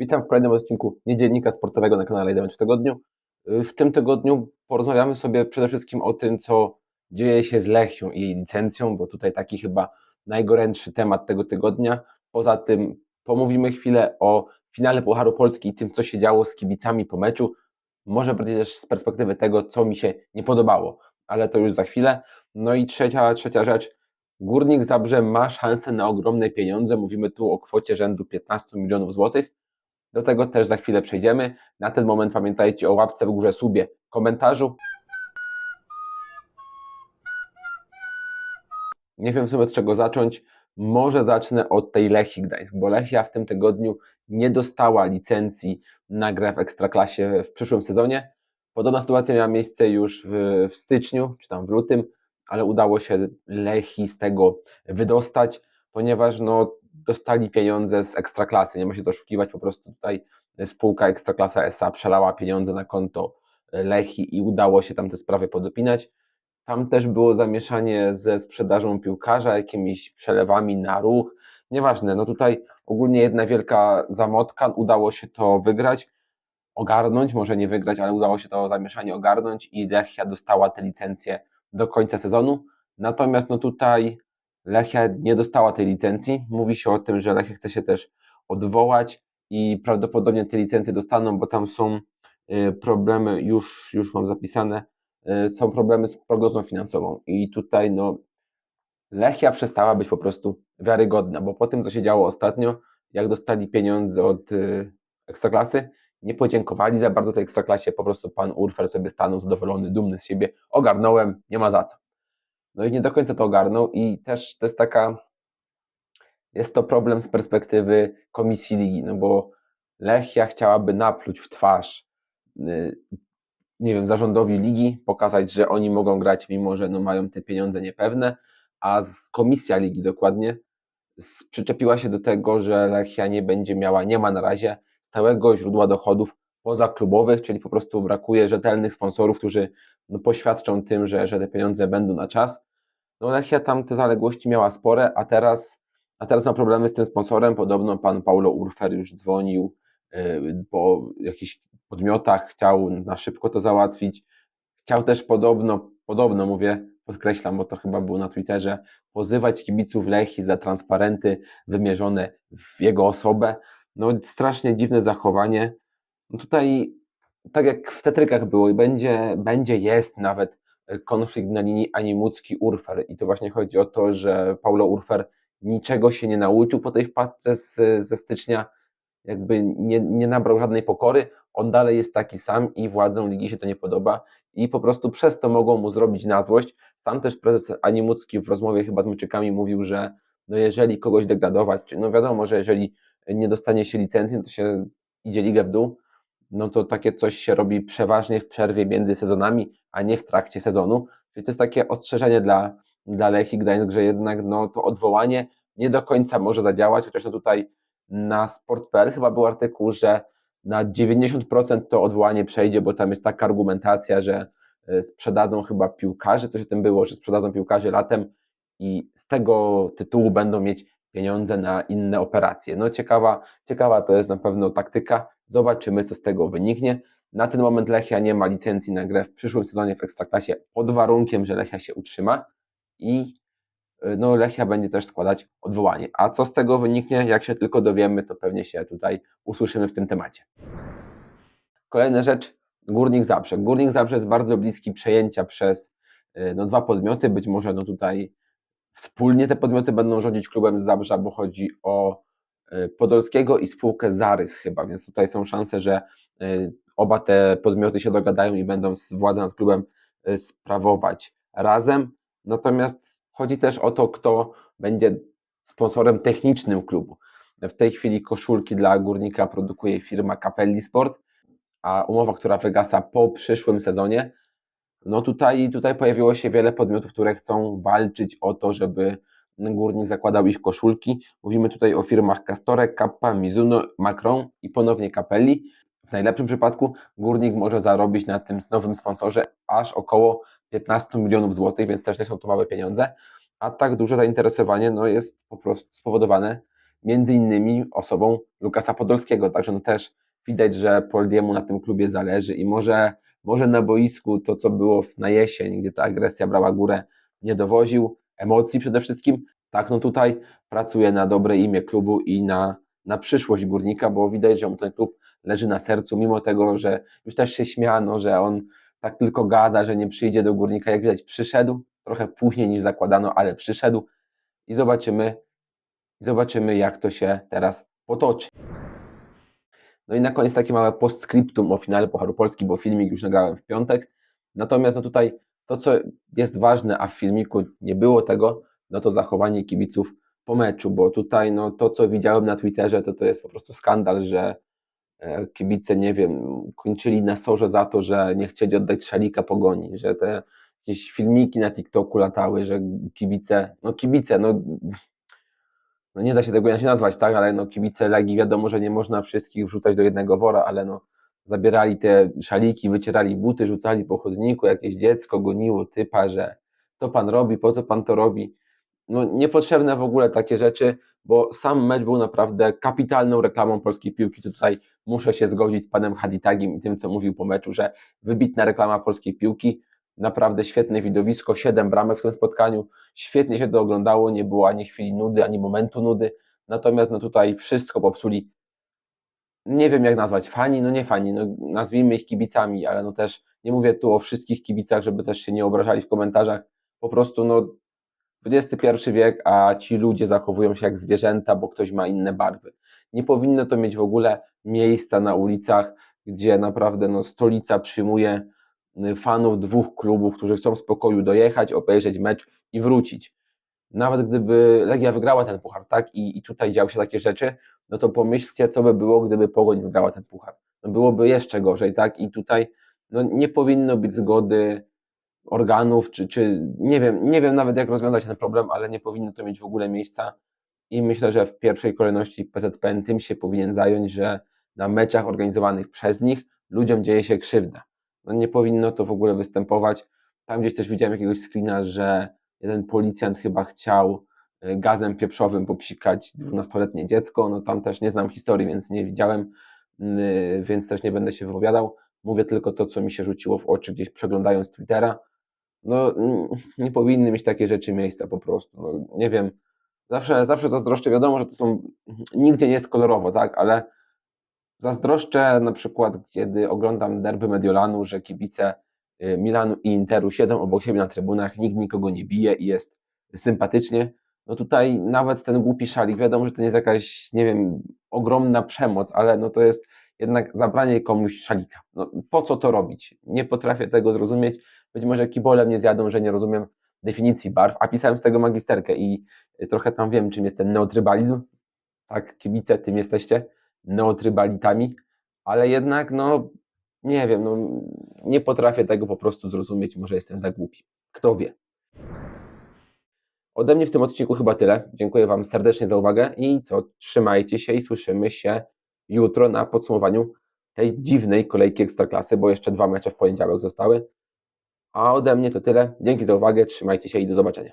Witam w kolejnym odcinku Niedziennika Sportowego na kanale 1 w tygodniu. W tym tygodniu porozmawiamy sobie przede wszystkim o tym, co dzieje się z Lechią i jej licencją, bo tutaj taki chyba najgorętszy temat tego tygodnia. Poza tym pomówimy chwilę o finale Pucharu Polski i tym, co się działo z kibicami po meczu. Może bardziej też z perspektywy tego, co mi się nie podobało, ale to już za chwilę. No i trzecia, trzecia rzecz. Górnik Zabrze ma szansę na ogromne pieniądze. Mówimy tu o kwocie rzędu 15 milionów złotych. Do tego też za chwilę przejdziemy. Na ten moment pamiętajcie o łapce w górze, subie, komentarzu. Nie wiem sobie od czego zacząć. Może zacznę od tej Lechii Gdańsk, bo Lechia w tym tygodniu nie dostała licencji na grę w Ekstraklasie w przyszłym sezonie. Podobna sytuacja miała miejsce już w, w styczniu, czy tam w lutym, ale udało się Lechii z tego wydostać, ponieważ no, dostali pieniądze z Ekstraklasy. Nie ma się to oszukiwać, po prostu tutaj spółka Ekstraklasa SA przelała pieniądze na konto Lechi i udało się tam te sprawy podopinać. Tam też było zamieszanie ze sprzedażą piłkarza, jakimiś przelewami na ruch. Nieważne, no tutaj ogólnie jedna wielka zamotka, udało się to wygrać, ogarnąć, może nie wygrać, ale udało się to zamieszanie ogarnąć i Lechia dostała te licencje do końca sezonu. Natomiast no tutaj Lechia nie dostała tej licencji. Mówi się o tym, że Lechia chce się też odwołać i prawdopodobnie te licencje dostaną, bo tam są y, problemy, już, już mam zapisane, y, są problemy z prognozą finansową i tutaj no Lechia przestała być po prostu wiarygodna, bo po tym, co się działo ostatnio, jak dostali pieniądze od y, Ekstraklasy, nie podziękowali za bardzo tej Ekstraklasie, po prostu pan Urfer sobie stanął zadowolony, dumny z siebie, ogarnąłem, nie ma za co. No i nie do końca to ogarnął i też to jest taka, jest to problem z perspektywy komisji ligi, no bo Lechia chciałaby napluć w twarz, y, nie wiem, zarządowi ligi, pokazać, że oni mogą grać, mimo że no mają te pieniądze niepewne, a z komisja ligi dokładnie przyczepiła się do tego, że Lechia nie będzie miała, nie ma na razie stałego źródła dochodów pozaklubowych, czyli po prostu brakuje rzetelnych sponsorów, którzy no, poświadczą tym, że, że te pieniądze będą na czas. No Lechia tam te zaległości miała spore, a teraz, a teraz ma problemy z tym sponsorem. Podobno pan Paulo Urfer już dzwonił yy, po jakichś podmiotach, chciał na szybko to załatwić. Chciał też podobno, podobno mówię, podkreślam, bo to chyba było na Twitterze, pozywać kibiców Lechi za transparenty wymierzone w jego osobę. No strasznie dziwne zachowanie. No tutaj, tak jak w Tetrykach było i będzie, będzie, jest nawet konflikt na linii Animucki-Urfer. I to właśnie chodzi o to, że Paulo Urfer niczego się nie nauczył po tej wpadce z, ze stycznia, jakby nie, nie nabrał żadnej pokory, on dalej jest taki sam i władzom ligi się to nie podoba. I po prostu przez to mogą mu zrobić na złość. Sam też prezes Animucki w rozmowie chyba z Myczykami mówił, że no jeżeli kogoś degradować, no wiadomo, że jeżeli nie dostanie się licencji, no to się idzie ligę w dół, no to takie coś się robi przeważnie w przerwie między sezonami, a nie w trakcie sezonu. Czyli to jest takie ostrzeżenie dla, dla Lechii Gdańsk, że jednak no, to odwołanie nie do końca może zadziałać, chociaż no tutaj na sport.pl chyba był artykuł, że na 90% to odwołanie przejdzie, bo tam jest taka argumentacja, że e, sprzedadzą chyba piłkarzy, coś o tym było, że sprzedadzą piłkarzy latem i z tego tytułu będą mieć pieniądze na inne operacje. No ciekawa, ciekawa to jest na pewno taktyka. Zobaczymy, co z tego wyniknie. Na ten moment Lechia nie ma licencji na grę w przyszłym sezonie w Ekstraklasie pod warunkiem, że Lechia się utrzyma i y, no, Lechia będzie też składać odwołanie. A co z tego wyniknie, jak się tylko dowiemy, to pewnie się tutaj usłyszymy w tym temacie. Kolejna rzecz, Górnik Zabrze. Górnik Zabrze jest bardzo bliski przejęcia przez y, no, dwa podmioty, być może no, tutaj wspólnie te podmioty będą rządzić klubem z Zabrza, bo chodzi o Podolskiego i spółkę Zarys chyba, więc tutaj są szanse, że oba te podmioty się dogadają i będą władzę nad klubem y, sprawować razem. Natomiast chodzi też o to, kto będzie sponsorem technicznym klubu. W tej chwili koszulki dla górnika produkuje firma Capelli Sport, a umowa, która wygasa po przyszłym sezonie, no tutaj, tutaj pojawiło się wiele podmiotów, które chcą walczyć o to, żeby górnik zakładał ich koszulki. Mówimy tutaj o firmach Castorek, Kappa, Mizuno, Macron i ponownie Capelli. W najlepszym przypadku górnik może zarobić na tym nowym sponsorze aż około 15 milionów złotych, więc też nie są to małe pieniądze. A tak duże zainteresowanie no, jest po prostu spowodowane między innymi osobą Lukasa Podolskiego, także no też widać, że Poldiemu na tym klubie zależy i może, może na boisku to, co było na jesień, gdzie ta agresja brała górę, nie dowoził, emocji przede wszystkim, tak no tutaj pracuje na dobre imię klubu i na, na przyszłość Górnika, bo widać, że mu ten klub leży na sercu, mimo tego, że już też się śmiano, że on tak tylko gada, że nie przyjdzie do Górnika, jak widać przyszedł, trochę później niż zakładano, ale przyszedł i zobaczymy, zobaczymy jak to się teraz potoczy. No i na koniec takie małe postscriptum o finale Pucharu Polski, bo filmik już nagrałem w piątek. Natomiast no tutaj to, co jest ważne, a w filmiku nie było tego, no to zachowanie kibiców po meczu, bo tutaj no to, co widziałem na Twitterze, to to jest po prostu skandal, że e, kibice, nie wiem, kończyli na sorze za to, że nie chcieli oddać szalika pogoni, że te jakieś filmiki na TikToku latały, że kibice, no kibice, no no nie da się tego inaczej nazwać, tak, ale no kibice Legii wiadomo, że nie można wszystkich wrzucać do jednego wora, ale no zabierali te szaliki, wycierali buty, rzucali po chodniku, jakieś dziecko goniło typa, że co pan robi, po co pan to robi. No niepotrzebne w ogóle takie rzeczy, bo sam mecz był naprawdę kapitalną reklamą polskiej piłki. Tutaj muszę się zgodzić z panem Haditagim i tym, co mówił po meczu, że wybitna reklama polskiej piłki, naprawdę świetne widowisko, siedem bramek w tym spotkaniu, świetnie się to oglądało, nie było ani chwili nudy, ani momentu nudy, natomiast no tutaj wszystko popsuli, nie wiem jak nazwać, fani, no nie fani, no nazwijmy ich kibicami, ale no też nie mówię tu o wszystkich kibicach, żeby też się nie obrażali w komentarzach, po prostu no XXI wiek, a ci ludzie zachowują się jak zwierzęta, bo ktoś ma inne barwy. Nie powinno to mieć w ogóle miejsca na ulicach, gdzie naprawdę no, stolica przyjmuje y, fanów dwóch klubów, którzy chcą w spokoju dojechać, obejrzeć mecz i wrócić. Nawet gdyby Legia wygrała ten puchar, tak, i, i tutaj działy się takie rzeczy, no to pomyślcie, co by było, gdyby Pogoń wygrała ten puchar. No byłoby jeszcze gorzej, tak, i tutaj no, nie powinno być zgody organów, czy, czy nie wiem, nie wiem nawet jak rozwiązać ten problem, ale nie powinno to mieć w ogóle miejsca i myślę, że w pierwszej kolejności PZPN tym się powinien zająć, że na meczach organizowanych przez nich ludziom dzieje się krzywda. No nie powinno to w ogóle występować. Tam gdzieś też widziałem jakiegoś screena, że jeden policjant chyba chciał y, gazem pieprzowym popsikać dwunastoletnie dziecko, no tam też nie znam historii, więc nie widziałem, y, więc też nie będę się wypowiadał. Mówię tylko to, co mi się rzuciło w oczy gdzieś przeglądając Twittera. No nie powinny mieć takie rzeczy miejsca po prostu. No, nie wiem, zawsze, zawsze zazdroszczę, wiadomo, że to są, nigdzie nie jest kolorowo, tak, ale zazdroszczę na przykład, kiedy oglądam derby Mediolanu, że kibice Milanu i Interu siedzą obok siebie na trybunach, nikt nikogo nie bije i jest sympatycznie. No tutaj nawet ten głupi szalik, wiadomo, że to nie jest jakaś, nie wiem, ogromna przemoc, ale no to jest jednak zabranie komuś szalika. No, po co to robić? Nie potrafię tego zrozumieć. Być może kibole mnie zjadą, że nie rozumiem definicji barw, a pisałem z tego magisterkę i trochę tam wiem, czym jest ten neotrybalizm. Tak, kibice, tym jesteście, neotrybalitami, ale jednak, no, nie wiem, no, nie potrafię tego po prostu zrozumieć, może jestem za głupi. Kto wie. Ode mnie w tym odcinku chyba tyle. Dziękuję Wam serdecznie za uwagę i co, trzymajcie się i słyszymy się jutro na podsumowaniu tej dziwnej kolejki Ekstraklasy, bo jeszcze dwa mecze w poniedziałek zostały. A ode mnie to tyle. Dzięki za uwagę, trzymajcie się i do zobaczenia.